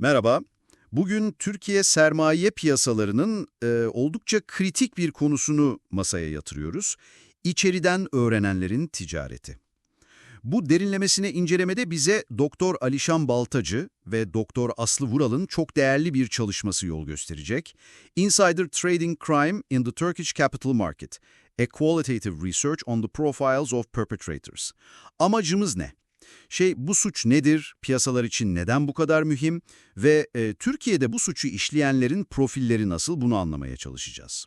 Merhaba. Bugün Türkiye sermaye piyasalarının e, oldukça kritik bir konusunu masaya yatırıyoruz. İçeriden öğrenenlerin ticareti. Bu derinlemesine incelemede bize Doktor Alişan Baltacı ve Doktor Aslı Vural'ın çok değerli bir çalışması yol gösterecek. Insider Trading Crime in the Turkish Capital Market. A Qualitative Research on the Profiles of Perpetrators. Amacımız ne? Şey bu suç nedir, piyasalar için neden bu kadar mühim ve e, Türkiye'de bu suçu işleyenlerin profilleri nasıl bunu anlamaya çalışacağız.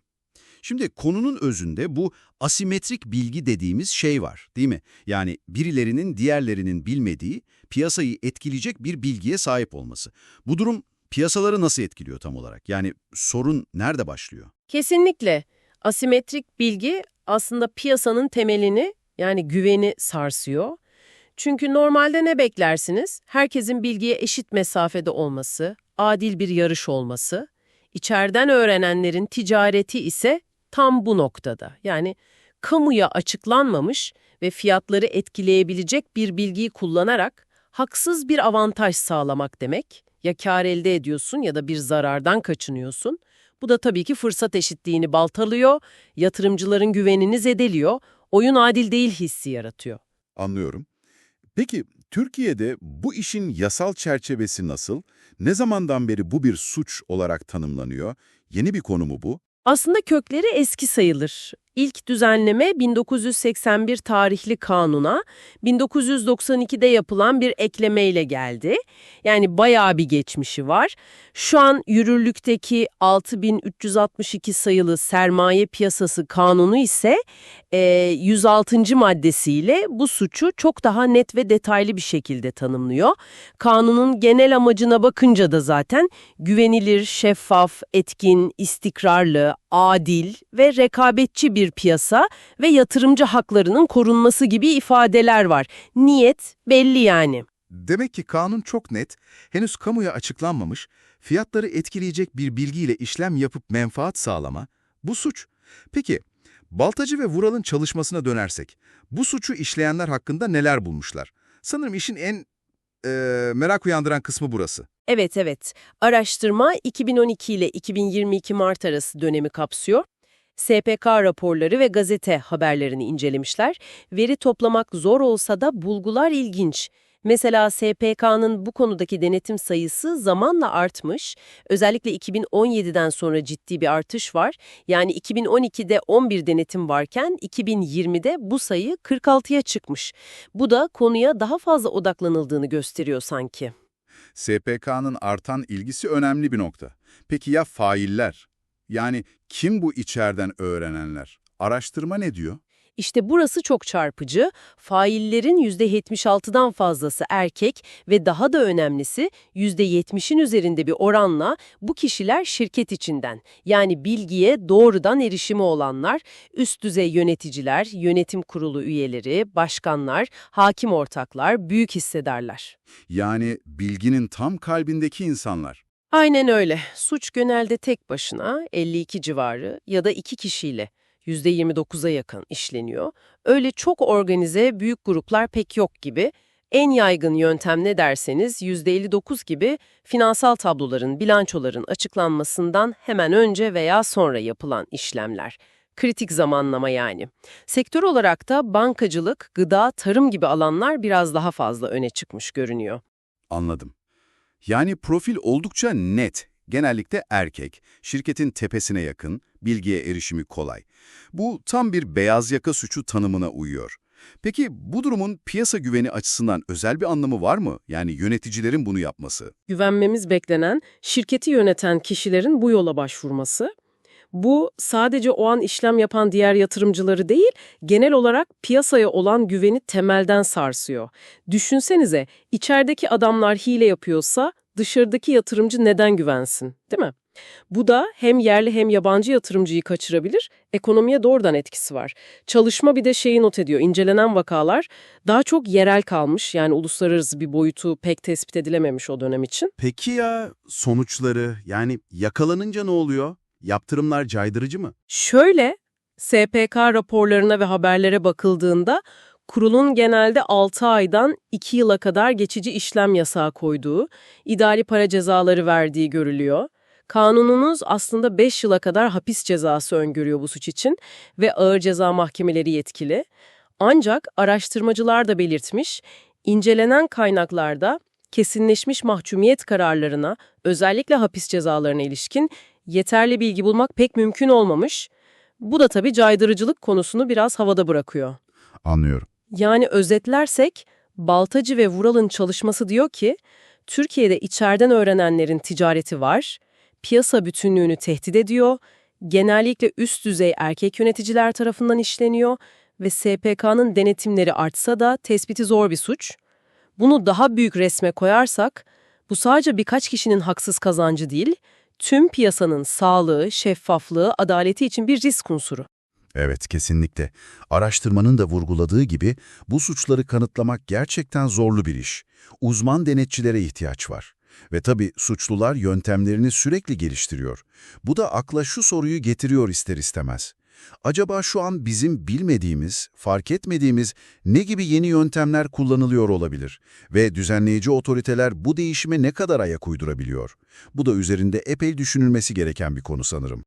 Şimdi konunun özünde bu asimetrik bilgi dediğimiz şey var değil mi? Yani birilerinin diğerlerinin bilmediği, piyasayı etkileyecek bir bilgiye sahip olması. Bu durum piyasaları nasıl etkiliyor tam olarak? Yani sorun nerede başlıyor? Kesinlikle. Asimetrik bilgi aslında piyasanın temelini yani güveni sarsıyor. Çünkü normalde ne beklersiniz? Herkesin bilgiye eşit mesafede olması, adil bir yarış olması. İçeriden öğrenenlerin ticareti ise tam bu noktada. Yani kamuya açıklanmamış ve fiyatları etkileyebilecek bir bilgiyi kullanarak haksız bir avantaj sağlamak demek. Ya kar elde ediyorsun ya da bir zarardan kaçınıyorsun. Bu da tabii ki fırsat eşitliğini baltalıyor, yatırımcıların güvenini zedeliyor, oyun adil değil hissi yaratıyor. Anlıyorum. Peki Türkiye'de bu işin yasal çerçevesi nasıl? Ne zamandan beri bu bir suç olarak tanımlanıyor? Yeni bir konu mu bu? Aslında kökleri eski sayılır. İlk düzenleme 1981 tarihli kanuna 1992'de yapılan bir eklemeyle geldi. Yani bayağı bir geçmişi var. Şu an yürürlükteki 6362 sayılı sermaye piyasası kanunu ise e, 106. maddesiyle bu suçu çok daha net ve detaylı bir şekilde tanımlıyor. Kanunun genel amacına bakınca da zaten güvenilir, şeffaf, etkin, istikrarlı, adil ve rekabetçi bir piyasa ve yatırımcı haklarının korunması gibi ifadeler var. Niyet belli yani. Demek ki kanun çok net, henüz kamuya açıklanmamış, fiyatları etkileyecek bir bilgiyle işlem yapıp menfaat sağlama, bu suç. Peki, Baltacı ve Vural'ın çalışmasına dönersek, bu suçu işleyenler hakkında neler bulmuşlar? Sanırım işin en e, merak uyandıran kısmı burası. Evet evet. Araştırma 2012 ile 2022 Mart arası dönemi kapsıyor. SPK raporları ve gazete haberlerini incelemişler. Veri toplamak zor olsa da bulgular ilginç. Mesela SPK'nın bu konudaki denetim sayısı zamanla artmış. Özellikle 2017'den sonra ciddi bir artış var. Yani 2012'de 11 denetim varken 2020'de bu sayı 46'ya çıkmış. Bu da konuya daha fazla odaklanıldığını gösteriyor sanki. SPK'nın artan ilgisi önemli bir nokta. Peki ya failler? Yani kim bu içeriden öğrenenler? Araştırma ne diyor? İşte burası çok çarpıcı. Faillerin %76'dan fazlası erkek ve daha da önemlisi %70'in üzerinde bir oranla bu kişiler şirket içinden. Yani bilgiye doğrudan erişimi olanlar, üst düzey yöneticiler, yönetim kurulu üyeleri, başkanlar, hakim ortaklar, büyük hissedarlar. Yani bilginin tam kalbindeki insanlar. Aynen öyle. Suç genelde tek başına 52 civarı ya da iki kişiyle %29'a yakın işleniyor. Öyle çok organize büyük gruplar pek yok gibi. En yaygın yöntem ne derseniz %59 gibi finansal tabloların, bilançoların açıklanmasından hemen önce veya sonra yapılan işlemler. Kritik zamanlama yani. Sektör olarak da bankacılık, gıda, tarım gibi alanlar biraz daha fazla öne çıkmış görünüyor. Anladım. Yani profil oldukça net. Genellikle erkek, şirketin tepesine yakın, bilgiye erişimi kolay. Bu tam bir beyaz yaka suçu tanımına uyuyor. Peki bu durumun piyasa güveni açısından özel bir anlamı var mı? Yani yöneticilerin bunu yapması. Güvenmemiz beklenen, şirketi yöneten kişilerin bu yola başvurması. Bu sadece o an işlem yapan diğer yatırımcıları değil, genel olarak piyasaya olan güveni temelden sarsıyor. Düşünsenize, içerideki adamlar hile yapıyorsa dışarıdaki yatırımcı neden güvensin, değil mi? Bu da hem yerli hem yabancı yatırımcıyı kaçırabilir, ekonomiye doğrudan etkisi var. Çalışma bir de şeyi not ediyor, incelenen vakalar daha çok yerel kalmış, yani uluslararası bir boyutu pek tespit edilememiş o dönem için. Peki ya sonuçları yani yakalanınca ne oluyor? Yaptırımlar caydırıcı mı? Şöyle, SPK raporlarına ve haberlere bakıldığında Kurulun genelde 6 aydan 2 yıla kadar geçici işlem yasağı koyduğu, idari para cezaları verdiği görülüyor. Kanununuz aslında 5 yıla kadar hapis cezası öngörüyor bu suç için ve ağır ceza mahkemeleri yetkili. Ancak araştırmacılar da belirtmiş, incelenen kaynaklarda kesinleşmiş mahkumiyet kararlarına, özellikle hapis cezalarına ilişkin yeterli bilgi bulmak pek mümkün olmamış. Bu da tabii caydırıcılık konusunu biraz havada bırakıyor. Anlıyorum. Yani özetlersek, Baltacı ve Vural'ın çalışması diyor ki, Türkiye'de içeriden öğrenenlerin ticareti var, piyasa bütünlüğünü tehdit ediyor, genellikle üst düzey erkek yöneticiler tarafından işleniyor ve SPK'nın denetimleri artsa da tespiti zor bir suç. Bunu daha büyük resme koyarsak, bu sadece birkaç kişinin haksız kazancı değil, tüm piyasanın sağlığı, şeffaflığı, adaleti için bir risk unsuru. Evet, kesinlikle. Araştırmanın da vurguladığı gibi bu suçları kanıtlamak gerçekten zorlu bir iş. Uzman denetçilere ihtiyaç var. Ve tabii suçlular yöntemlerini sürekli geliştiriyor. Bu da akla şu soruyu getiriyor ister istemez. Acaba şu an bizim bilmediğimiz, fark etmediğimiz ne gibi yeni yöntemler kullanılıyor olabilir? Ve düzenleyici otoriteler bu değişime ne kadar ayak uydurabiliyor? Bu da üzerinde epey düşünülmesi gereken bir konu sanırım.